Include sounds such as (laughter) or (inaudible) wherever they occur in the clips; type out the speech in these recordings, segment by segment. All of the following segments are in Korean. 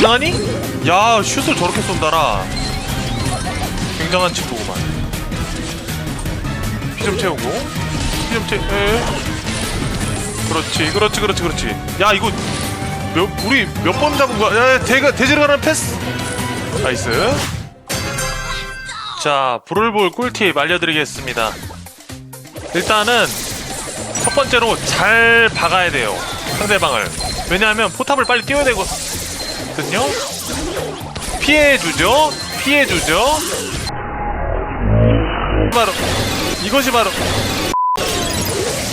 가능하니? 야 슛을 저렇게 쏜다라. 굉장한 친구구만 피 좀 채우고. 피 좀 채... 에 그렇지 그렇지 그렇지 그렇지. 야 이거 몇, 우리 몇 번 잡은 거야? 야, 야 대, 대지를 가는 패스. 나이스. 자 불을 볼 꿀팁 알려드리겠습니다. 일단은 첫 번째로 잘 박아야 돼요. 상대방을. 왜냐하면 포탑을 빨리 띄워야 되 거든요. 피해주죠. 피해주죠. 바로 이것이 바로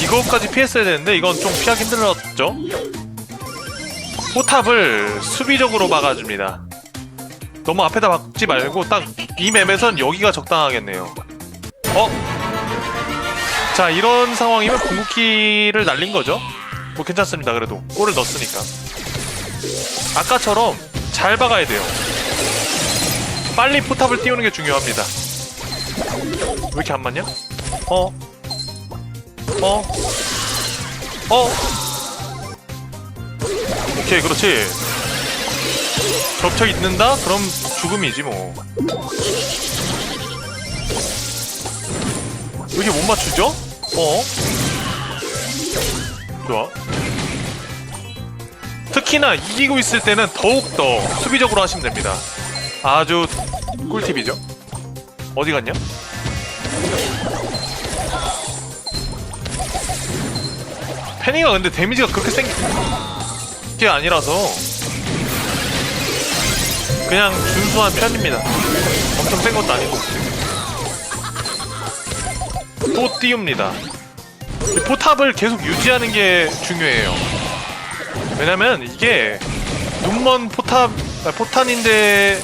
이것까지 피했어야 되는데 이건 좀 피하기 힘들었죠. 포탑을 수비적으로 막아줍니다. 너무 앞에다 박지 말고 딱 이 맵에선 여기가 적당하겠네요. 어? 자 이런 상황이면 궁극기를 날린 거죠? 뭐 괜찮습니다 그래도. 골을 넣었으니까 아까처럼 잘 박아야 돼요 빨리 포탑을 띄우는 게 중요합니다 왜 이렇게 안 맞냐? 어? 어? 어? 오케이 그렇지 겹쳐 있는다? 그럼 죽음이지 뭐왜 이렇게 못 맞추죠? 어? 좋아 특히나 이기고 있을 때는 더욱더 수비적으로 하시면 됩니다. 아주 꿀팁이죠? 어디 갔냐? 페니가 근데 데미지가 그렇게 센 게 아니라서 그냥 준수한 편입니다. 엄청 센 것도 아니고. 또 띄웁니다. 이 포탑을 계속 유지하는 게 중요해요 왜냐면 이게 눈먼 포탑 아, 포탄인데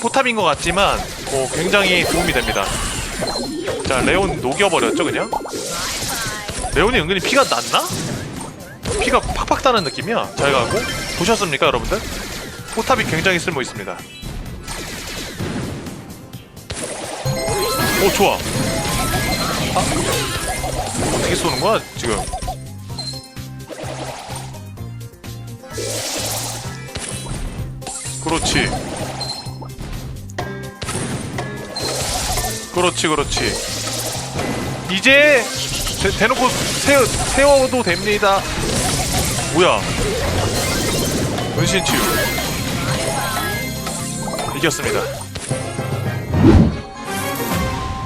포탑인 것 같지만 뭐 굉장히 도움이 됩니다. 자 레온 녹여버렸죠 그냥? 레온이 은근히 피가 났나? 피가 팍팍 다는 느낌이야. 잘 가고. 보셨습니까 여러분들? 포탑이 굉장히 쓸모 있습니다. 오 좋아. 아, 어떻게 쏘는 거야 지금 그렇지. 그렇지 그렇지. 이제 대, 대놓고 세워, 세워도 됩니다. 뭐야? 은신 치유. 이겼습니다.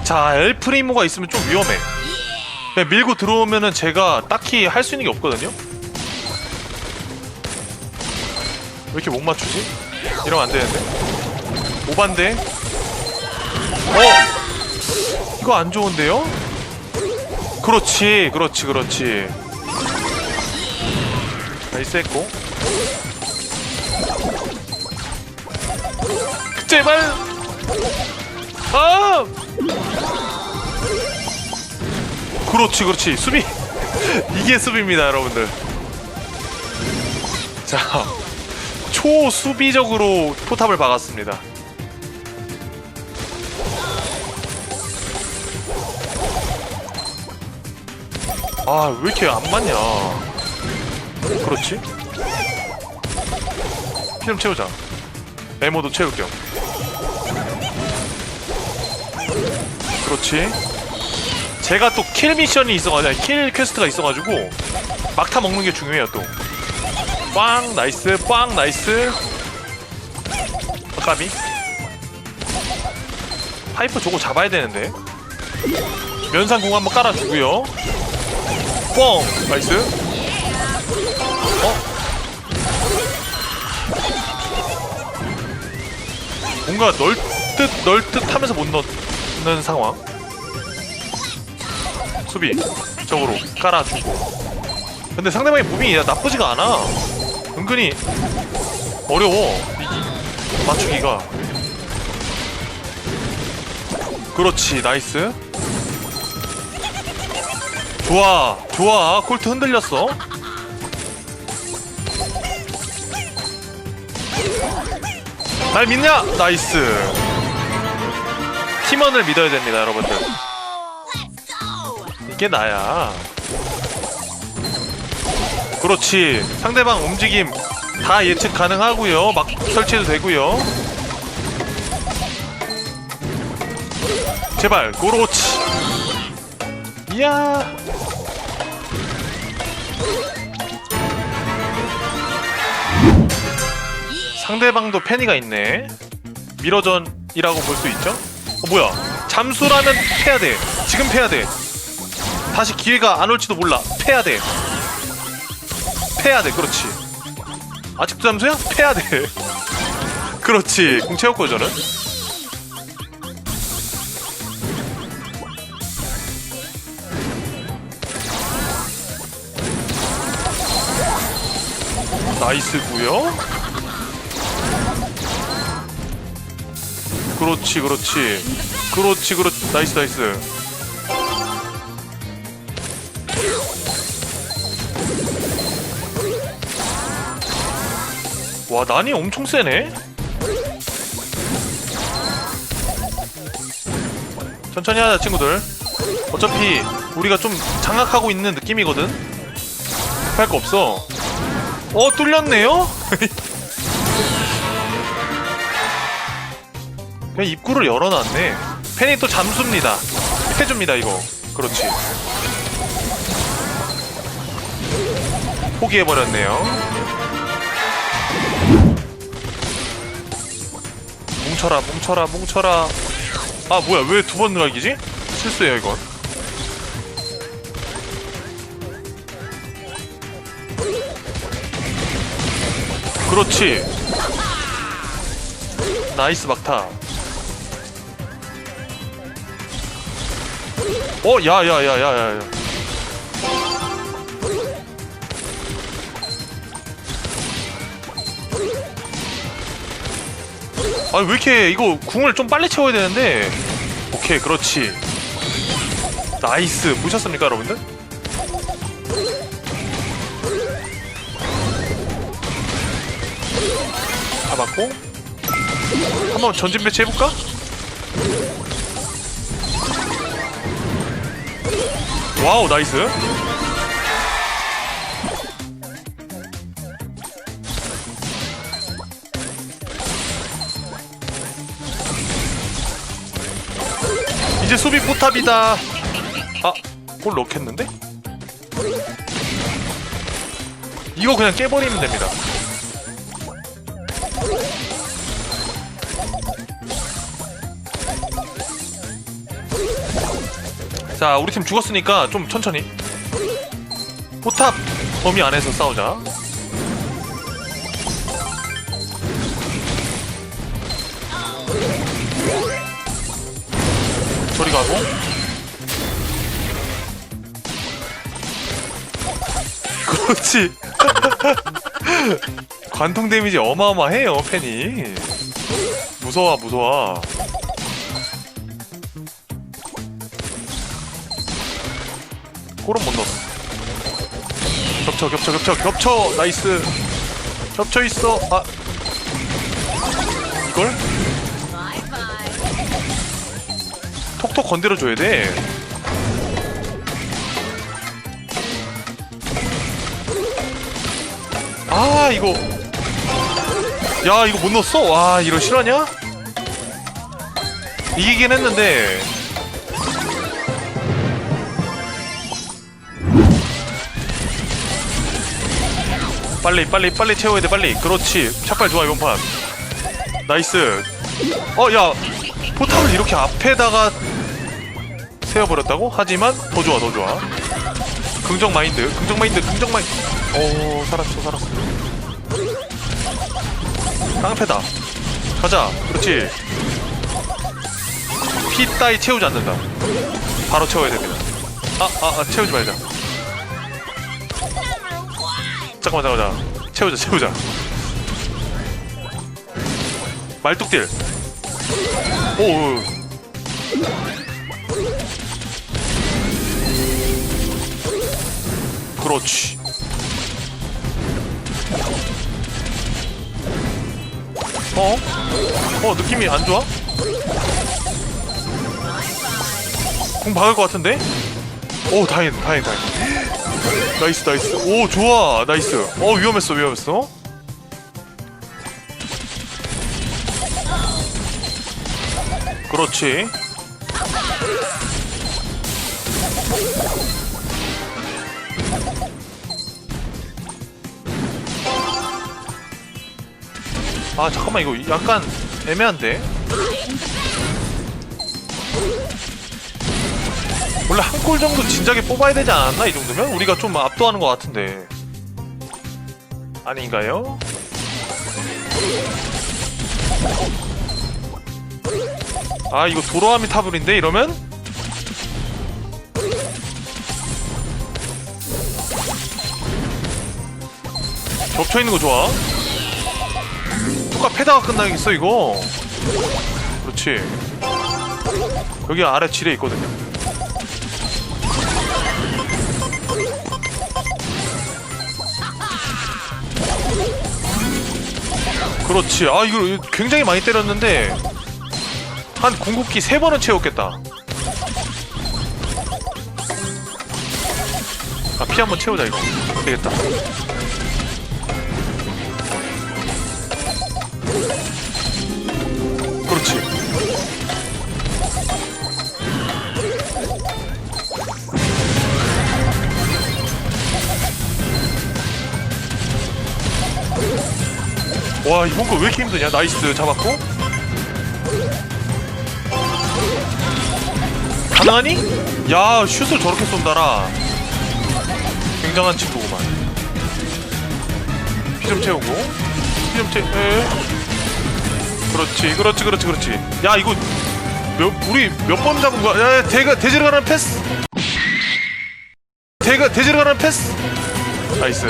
자 엘프리모가 있으면 좀 위험해. 밀고 들어오면은 제가 딱히 할 수 있는 게 없거든요 왜 이렇게 못 맞추지? 이러면 안 되는데? 오반데? 어? 이거 안 좋은데요? 그렇지 그렇지 그렇지. 나이스 했고. 제발! 아! 그렇지 그렇지. 수비. (laughs) 이게 수비입니다 여러분들. 자 초수비적으로 포탑을 박았습니다. 아 왜 이렇게 안 맞냐? 그렇지? 피 좀 채우자. 메모도 채울 겸 그렇지? 제가 또 킬 미션이 있어가지고 킬 퀘스트가 있어가지고 막타 먹는 게 중요해요 또 꽝 나이스 꽝 나이스. 아까비 파이프 저거 잡아야 되는데. 면상공 한번 깔아주고요. 뻥 나이스. 어? 뭔가 넓듯 넓듯 하면서 못 넣는 상황. 수비 적으로 깔아주고. 근데 상대방의 무빙이 나쁘지가 않아 은근히 어려워 맞추기가. 그렇지 나이스. 좋아 좋아. 콜트 흔들렸어. 날 믿냐? 나이스. 팀원을 믿어야 됩니다 여러분들. 이게 나야 그렇지. 상대방 움직임 다 예측 가능하고요. 막 설치해도 되고요. 제발 고로치. 이야! 상대방도 페니가 있네. 미러전이라고 볼 수 있죠? 어 뭐야? 잠수라면 패야 돼. 지금 패야 돼. 다시 기회가 안 올지도 몰라. 패야 돼 패야 돼 그렇지. 아직도 잠수야? 패야 돼. (laughs) 그렇지. 공 채웠고 저는. 나이스구요. 그렇지 그렇지. 그렇지 그렇지 나이스 나이스 와 난이 엄청 세네. 천천히 하자 친구들. 어차피 우리가 좀 장악하고 있는 느낌이거든. 급할 거 없어. 어 뚫렸네요? (laughs) 그냥 입구를 열어놨네. 팬이 또 잠수입니다. 해줍니다 이거. 그렇지. 포기해버렸네요 뭉쳐라 뭉쳐라 뭉쳐라. 아 뭐야 왜 두번 들어가기지? 실수예요 이건. 그렇지. 나이스 막타. 어 야야야야야 아니 왜 이렇게 이거 궁을 좀 빨리 채워야 되는데? 오케이 그렇지. 나이스. 보셨습니까 여러분들? 잡았고. 한번 전진 배치 해볼까? 와우 나이스 이제 수비 포탑이다. 아, 골 넣겠는데? 이거 그냥 깨버리면 됩니다. 자 우리 팀 죽었으니까 좀 천천히. 포탑 범위 안에서 싸우자 그렇지 (laughs) 관통 데미지 어마어마해요 팬이 무서워 무서워 골은 못 넣었어. 겹쳐, 겹쳐, 겹쳐, 겹쳐! 나이스! 겹쳐 있어! 아! 이걸? 톡톡 건드려줘야 돼. 아, 이거. 야, 이거 못 넣었어? 와, 이런 실화냐? 이기긴 했는데, 빨리 빨리 빨리 채워야 돼 빨리 그렇지 샷발 좋아 이번 판 나이스 어 야 포탑을 이렇게 앞에다가 세워버렸다고? 하지만 더 좋아 더 좋아. 긍정 마인드 긍정 마인드 긍정 마인드. 오 살았어 살았어. 깡패다. 가자. 그렇지. 피 따위 채우지 않는다. 바로 채워야 됩니다. 아 아, 아, 채우지 말자. 잠깐만 잠깐만 채우자 채우자. 말뚝딜. 오, 그렇지 어? 어 느낌이 안 좋아? 공 박을 것 같은데? 오 다행, 다행, 다행. 나이스 나이스 오 좋아 나이스 어 위험했어 위험했어 그렇지 아 잠깐만 이거 약간 애매한데. 원래 한 골 정도 진작에 뽑아야 되지 않았나 이 정도면 우리가 좀 압도하는 것 같은데 아닌가요? 아 이거 도로아미 타블인데 이러면? 겹쳐있는 거 좋아 누가 패다가 끝나겠어 이거 그렇지 여기 아래 지뢰 있거든요 그렇지 아 이거 굉장히 많이 때렸는데 한 궁극기 세 번은 채웠겠다. 아, 피 한번 채우자, 이거. 안 되겠다. 그렇지. 와, 이번 거 왜 이렇게 힘드냐? 나이스, 잡았고. 가능하니? 야 슛을 저렇게 쏜다라 굉장한 친구구만 피 좀 채우고 피 좀 채... 에 그렇지 그렇지 그렇지 그렇지. 야 이거 몇, 우리 몇 번 잡은 거야? 야, 야 대가 대지를 가는 패스. 대가 대지를 가는 패스. 나이스